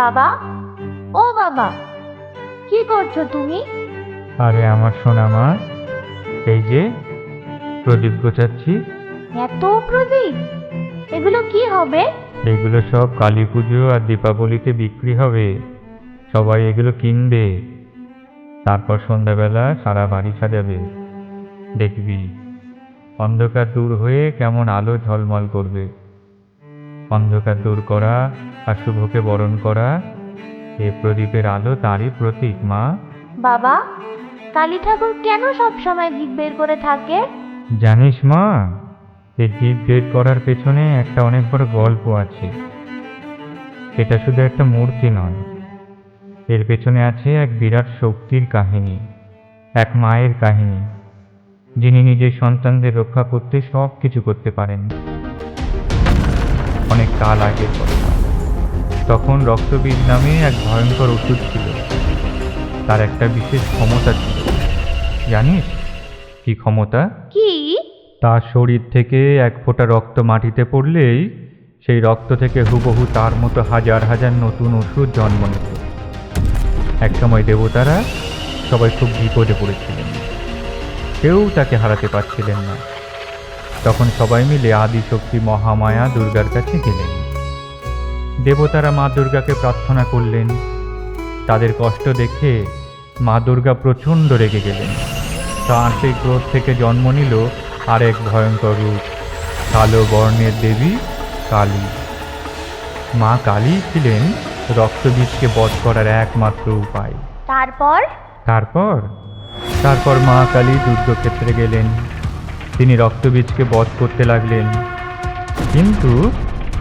বাবা? ও বাবা কি করছ তুমি? আরে আমার সোনা মা এই যে প্রদীপ গোছাচ্ছি। এত প্রদীপ? এগুলো কি হবে? এগুলো সব কালী পুজো আর দীপাবলিতে বিক্রি হবে। সবাই এগুলো কিনবে। তারপর সন্ধ্যাবেলা সারা বাড়ি সাজাবে। দেখবি অন্ধকার দূর হয়ে কেমন আলো ঝলমল করবে। অন্ধকার দূর করা আর শুভকে বরণ করা। এ প্রদীপের আলো তারই প্রতীক মা। বাবা কালী ঠাকুর কেন সব সময় দিক বের করে থাকে? জানিস মা এই দ্বীপ বের করার পেছনে একটা অনেক বড় গল্প আছে। এটা শুধু একটা মূর্তি নয় এর পেছনে আছে এক বিরাট শক্তির কাহিনী এক মায়ের কাহিনী যিনি নিজের সন্তানদের রক্ষা করতে সব কিছু করতে পারেন। কাল আগের কথা। তখন রক্তবীজ নামে এক ভয়ঙ্কর ওষুধ ছিল। তার একটা বিশেষ ক্ষমতা ছিল। জানিস? কি ক্ষমতা? কি? তার শরীর থেকে এক ফোঁটা রক্ত মাটিতে পড়লেই সেই রক্ত থেকে হুবহু তার মতো হাজার হাজার নতুন ওষুধ জন্ম নিত। একসময় দেবতারা সবাই খুব বিপদে পড়েছিলেন। কেউ তাকে হারাতে পারছিলেন না। তখন সবাই মিলে আদিশক্তি মহামায়া দুর্গার কাছে গেলেন। দেবতারা মা দুর্গাকে প্রার্থনা করলেন। তাদের কষ্ট দেখে মা দুর্গা প্রচণ্ড রেগে গেলেন। তাঁর সেই ক্রোধ থেকে জন্ম নিল আরেক ভয়ঙ্কর রূপ কালো বর্ণের দেবী কালী। মা কালী ছিলেন রক্তবীজকে বধ করার একমাত্র উপায়। তারপর? তারপর? তারপর মা কালী যুদ্ধক্ষেত্রে গেলেন। তিনি রক্তবীজকে বধ করতে লাগলেন। কিন্তু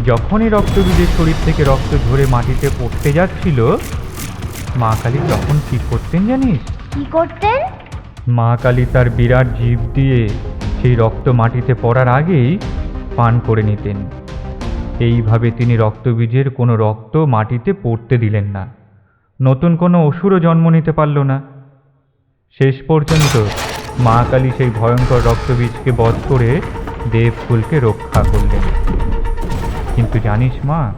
যখনই রক্তবীজের শরীর থেকে রক্ত ঝরে মাটিতে পড়তে যাচ্ছিল মা কালী তখন কি করতেন জানিস? কি করতেন? মা কালী তার বিরাট জীব দিয়ে সেই রক্ত মাটিতে পড়ার আগেই পান করে নিতেন। এইভাবে তিনি রক্তবীজের কোনো রক্ত মাটিতে পড়তে দিলেন না। নতুন কোনো অসুরও জন্ম নিতে পারল না। শেষ পর্যন্ত মা কালী সেই ভয়ঙ্কর রক্তবীজকে বধ করে দেবকুলকে রক্ষা করলেন। কিন্তু জানিস মা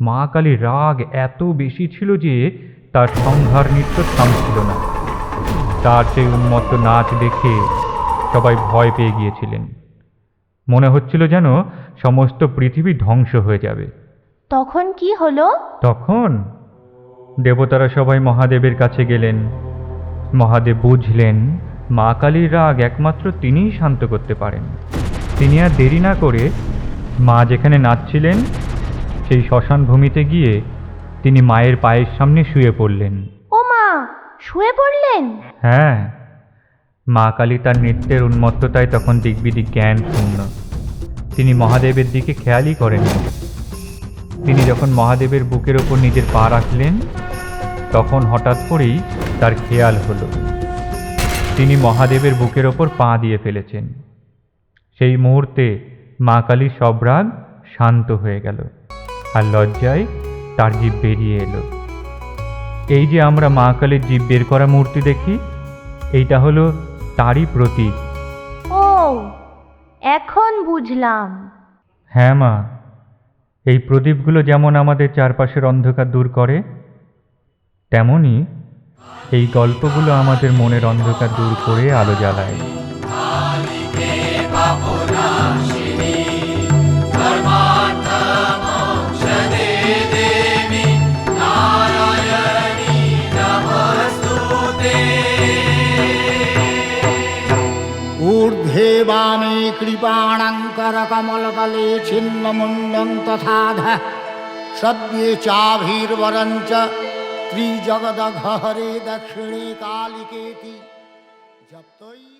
মা কালীর রাগ এত বেশি ছিল যে তার সংহার নৃত্য থামছিল না। তার সেই উন্মত্ত নাচ দেখে সবাই ভয় পেয়ে গিয়েছিলেন। মনে হচ্ছিল যেন সমস্ত পৃথিবী ধ্বংস হয়ে যাবে। তখন কি হলো? তখন দেবতারা সবাই মহাদেবের কাছে গেলেন। মহাদেব বুঝলেন মা কালীর রাগ একমাত্র তিনিই শান্ত করতে পারেন। তিনি আর দেরি না করে মা যেখানে নাচছিলেন সেই শ্মশান ভূমিতে গিয়ে তিনি মায়ের পায়ের সামনে শুয়ে পড়লেন। ও মা শুয়ে পড়লেন? হ্যাঁ মা কালী তার নৃত্যের উন্মত্ততায় তখন দিগ্বিদিক জ্ঞান শূন্য তিনি মহাদেবের দিকে খেয়ালই করেন তিনি যখন মহাদেবের বুকের ওপর নিজের পা রাখলেন তখন হঠাৎ করেই তার খেয়াল হলো। তিনি মহাদেবের বুকের ওপর পা দিয়ে ফেলেছেন। সেই মুহূর্তে মা কালীর সব রাগ শান্ত হয়ে গেল আর লজ্জায় তার জীব বেরিয়ে এলো। এই যে আমরা মা কালীর জীব বের করা মূর্তি দেখি এইটা হলো তারই প্রতীক। ও এখন বুঝলাম। হ্যাঁ মা এই প্রদীপগুলো যেমন আমাদের চারপাশের অন্ধকার দূর করে তেমনি এই গল্পগুলো আমাদের মনের অন্ধকার দূর করে আলো জ্বালায় ऊर्ध्वे वामे कृपाणङ्करकमलतले छिन्नमुण्डं तथाधः सद्ये चाभिर्वरञ्च ত্রিজগদঘরে দক্ষিণে কালিকেতি জপ্তই